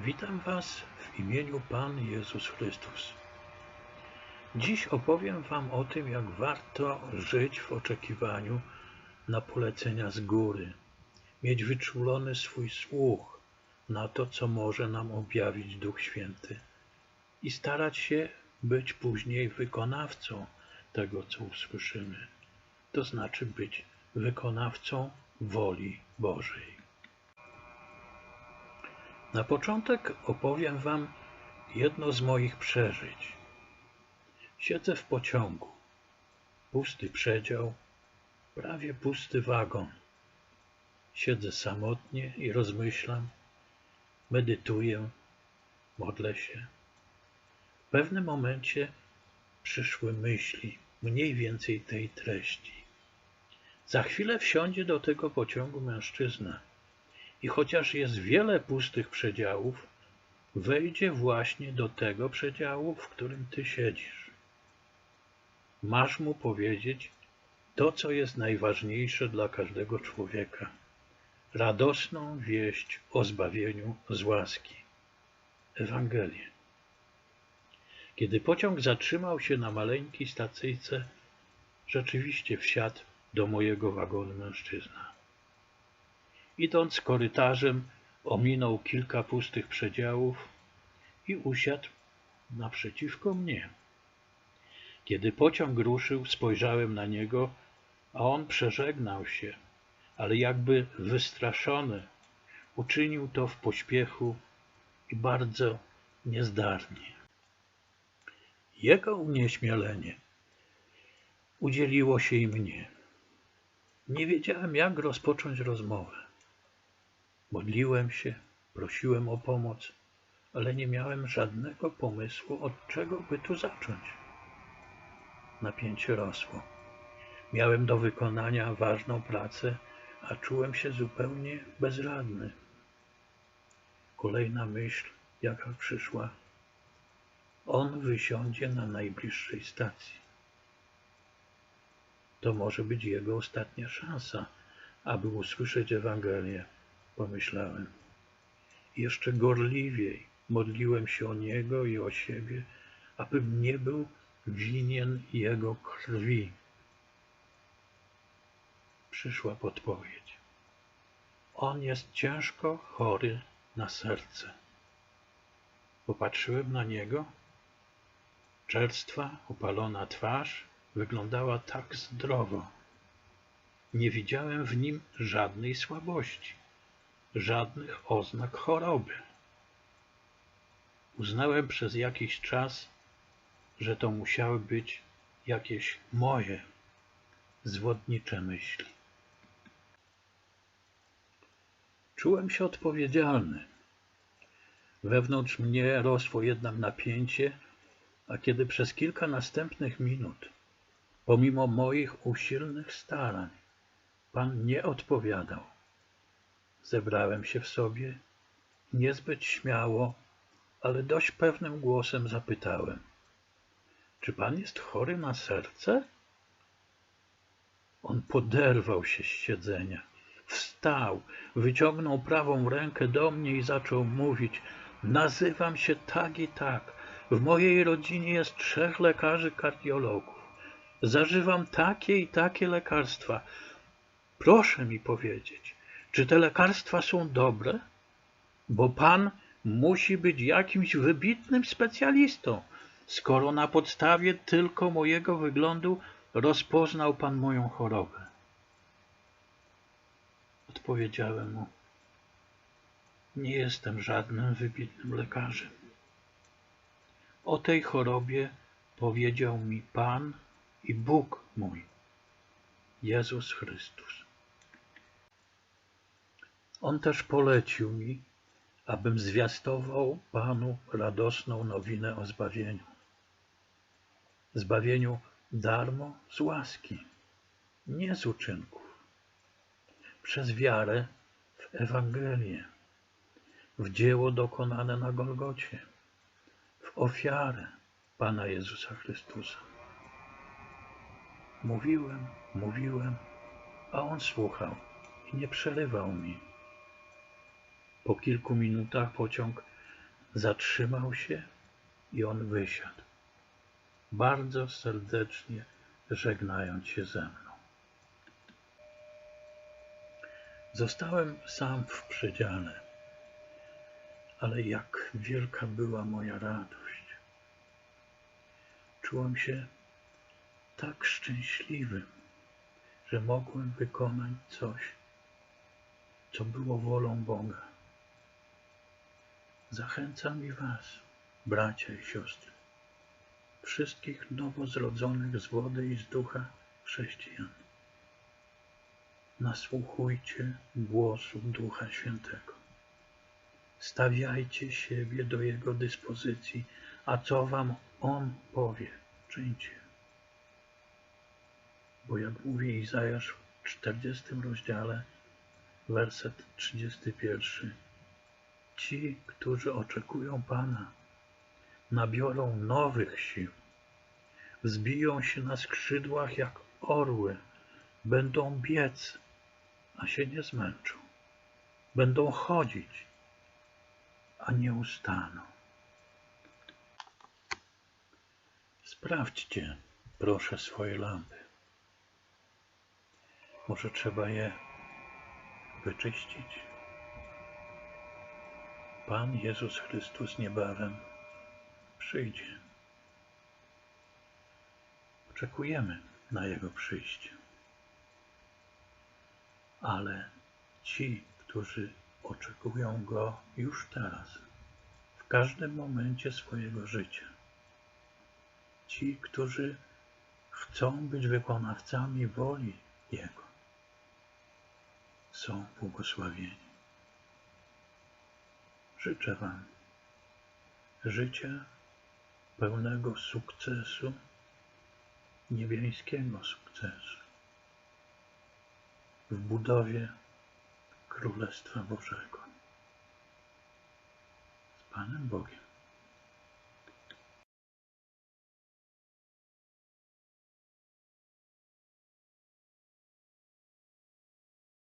Witam Was w imieniu Pan Jezus Chrystus. Dziś opowiem Wam o tym, jak warto żyć w oczekiwaniu na polecenia z góry, mieć wyczulony swój słuch na to, co może nam objawić Duch Święty i starać się być później wykonawcą tego, co usłyszymy, to znaczy być wykonawcą woli Bożej. Na początek opowiem Wam jedno z moich przeżyć. Siedzę w pociągu. Pusty przedział, prawie pusty wagon. Siedzę samotnie i rozmyślam, medytuję, modlę się. W pewnym momencie przyszły myśli, mniej więcej tej treści. Za chwilę wsiądzie do tego pociągu mężczyzna i chociaż jest wiele pustych przedziałów, wejdzie właśnie do tego przedziału, w którym ty siedzisz. Masz mu powiedzieć to, co jest najważniejsze dla każdego człowieka. Radosną wieść o zbawieniu z łaski. Ewangelię. Kiedy pociąg zatrzymał się na maleńkiej stacyjce, rzeczywiście wsiadł do mojego wagonu mężczyzna. Idąc korytarzem, ominął kilka pustych przedziałów i usiadł naprzeciwko mnie. Kiedy pociąg ruszył, spojrzałem na niego, a on przeżegnał się, ale jakby wystraszony, uczynił to w pośpiechu i bardzo niezdarnie. Jego unieśmielenie udzieliło się i mnie. Nie wiedziałem, jak rozpocząć rozmowę. Modliłem się, prosiłem o pomoc, ale nie miałem żadnego pomysłu, od czego by tu zacząć. Napięcie rosło. Miałem do wykonania ważną pracę, a czułem się zupełnie bezradny. Kolejna myśl, jaka przyszła, on wysiądzie na najbliższej stacji. To może być jego ostatnia szansa, aby usłyszeć Ewangelię, pomyślałem. Jeszcze gorliwiej modliłem się o niego i o siebie, abym nie był winien jego krwi. Przyszła podpowiedź. On jest ciężko chory na serce. Popatrzyłem na niego Czerstwa, opalona twarz wyglądała tak zdrowo. Nie widziałem w nim żadnej słabości, żadnych oznak choroby. Uznałem przez jakiś czas, że to musiały być jakieś moje zwodnicze myśli. Czułem się odpowiedzialny. Wewnątrz mnie rosło jednak napięcie, a kiedy przez kilka następnych minut, pomimo moich usilnych starań, Pan nie odpowiadał, zebrałem się w sobie niezbyt śmiało, ale dość pewnym głosem zapytałem: Czy Pan jest chory na serce? On poderwał się z siedzenia, wstał, wyciągnął prawą rękę do mnie i zaczął mówić: Nazywam się tak i tak w mojej rodzinie jest trzech lekarzy kardiologów. Zażywam takie i takie lekarstwa. Proszę mi powiedzieć, czy te lekarstwa są dobre? Bo pan musi być jakimś wybitnym specjalistą, skoro na podstawie tylko mojego wyglądu rozpoznał pan moją chorobę. Odpowiedziałem mu: Nie jestem żadnym wybitnym lekarzem. O tej chorobie powiedział mi Pan i Bóg mój, Jezus Chrystus. On też polecił mi, abym zwiastował Panu radosną nowinę o zbawieniu. Zbawieniu darmo z łaski, nie z uczynków. Przez wiarę w Ewangelię, w dzieło dokonane na Golgocie ofiarę Pana Jezusa Chrystusa. Mówiłem, mówiłem, a on słuchał i nie przerywał mi. Po kilku minutach pociąg zatrzymał się i on wysiadł, bardzo serdecznie żegnając się ze mną. Zostałem sam w przedziale, ale jak wielka była moja radość. Czułem się tak szczęśliwym, że mogłem wykonać coś, co było wolą Boga. Zachęcam i Was, bracia i siostry, wszystkich nowozrodzonych z wody i z ducha chrześcijan. Nasłuchujcie głosu Ducha Świętego. Stawiajcie siebie do Jego dyspozycji, a co Wam On powie, czyńcie. Bo jak mówi Izajasz w 40 rozdziale, werset 31. Ci, którzy oczekują Pana, nabiorą nowych sił, wzbiją się na skrzydłach jak orły, będą biec, a się nie zmęczą, będą chodzić, a nie ustaną. Sprawdźcie, proszę, swoje lampy. Może trzeba je wyczyścić. Pan Jezus Chrystus niebawem przyjdzie. Oczekujemy na Jego przyjście. Ale ci, którzy oczekują Go już teraz, w każdym momencie swojego życia, ci, którzy chcą być wykonawcami woli Jego, są błogosławieni. Życzę Wam życia pełnego sukcesu, niebiańskiego sukcesu w budowie Królestwa Bożego. Z Panem Bogiem.